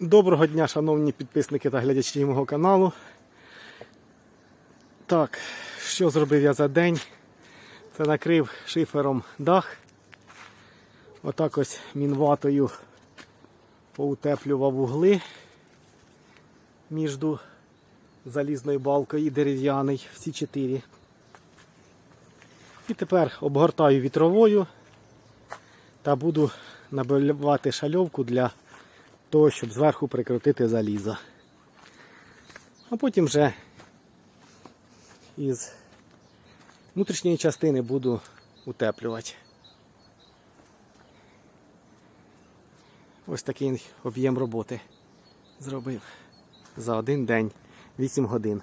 Доброго дня, шановні підписники та глядачі мого каналу. Так, що зробив я за день? Це накрив шифером дах. Отак ось мінватою поутеплював угли між залізною балкою і дерев'яний, всі чотири. І тепер обгортаю вітровою та буду набивати шальовку для того, щоб зверху прикрутити залізо. А потім вже із внутрішньої частини буду утеплювати. Ось такий об'єм роботи зробив за один день 8 годин.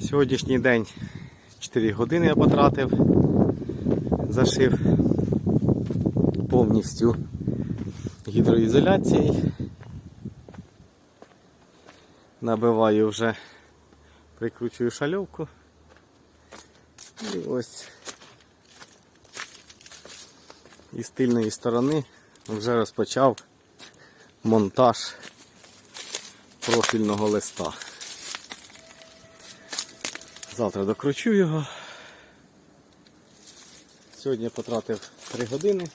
Сьогоднішній день 4 години я потратив, зашив повністю гідроізоляцією. Набиваю вже, прикручую шальовку. І ось із тильної сторони вже розпочав монтаж профільного листа. Завтра докручу його. Сьогодні потратив 3 години.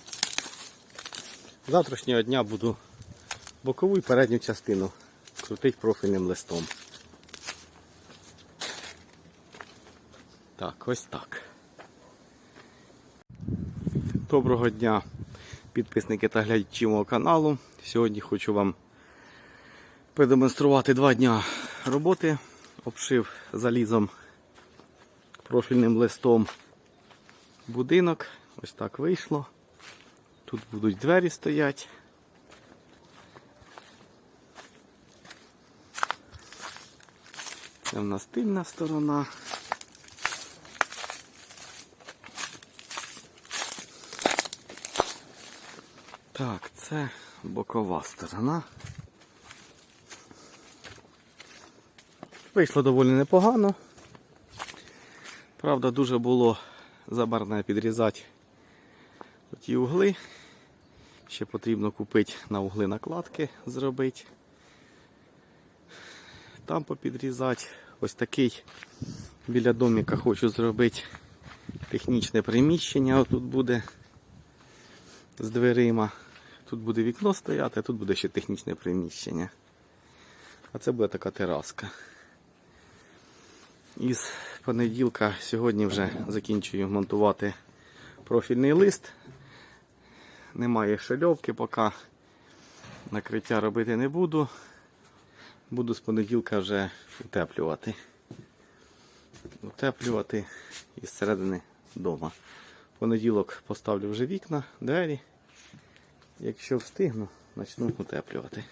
Завтрашнього дня буду бокову і передню частину крутити профільним листом. Так, ось так. Доброго дня, підписники та глядачі мого каналу. Сьогодні хочу вам продемонструвати два дня роботи. Обшив залізом профільним листом будинок. Ось так вийшло. Тут будуть двері стоять. Це в нас тильна сторона. Так, це бокова сторона. Вийшло доволі непогано. Правда, дуже було забарне підрізати ті угли. Ще потрібно купити на угли накладки зробити. Там попідрізати. Ось такий біля доміка хочу зробити технічне приміщення. Отут буде з дверима. Тут буде вікно стояти, а тут буде ще технічне приміщення. А це буде така тераска. Із понеділка сьогодні вже закінчую монтувати профільний лист. Немає шальовки, поки накриття робити не буду. Буду з понеділка вже утеплювати. Утеплювати із середини вдома. Понеділок поставлю вже вікна, двері. Якщо встигну, почну утеплювати.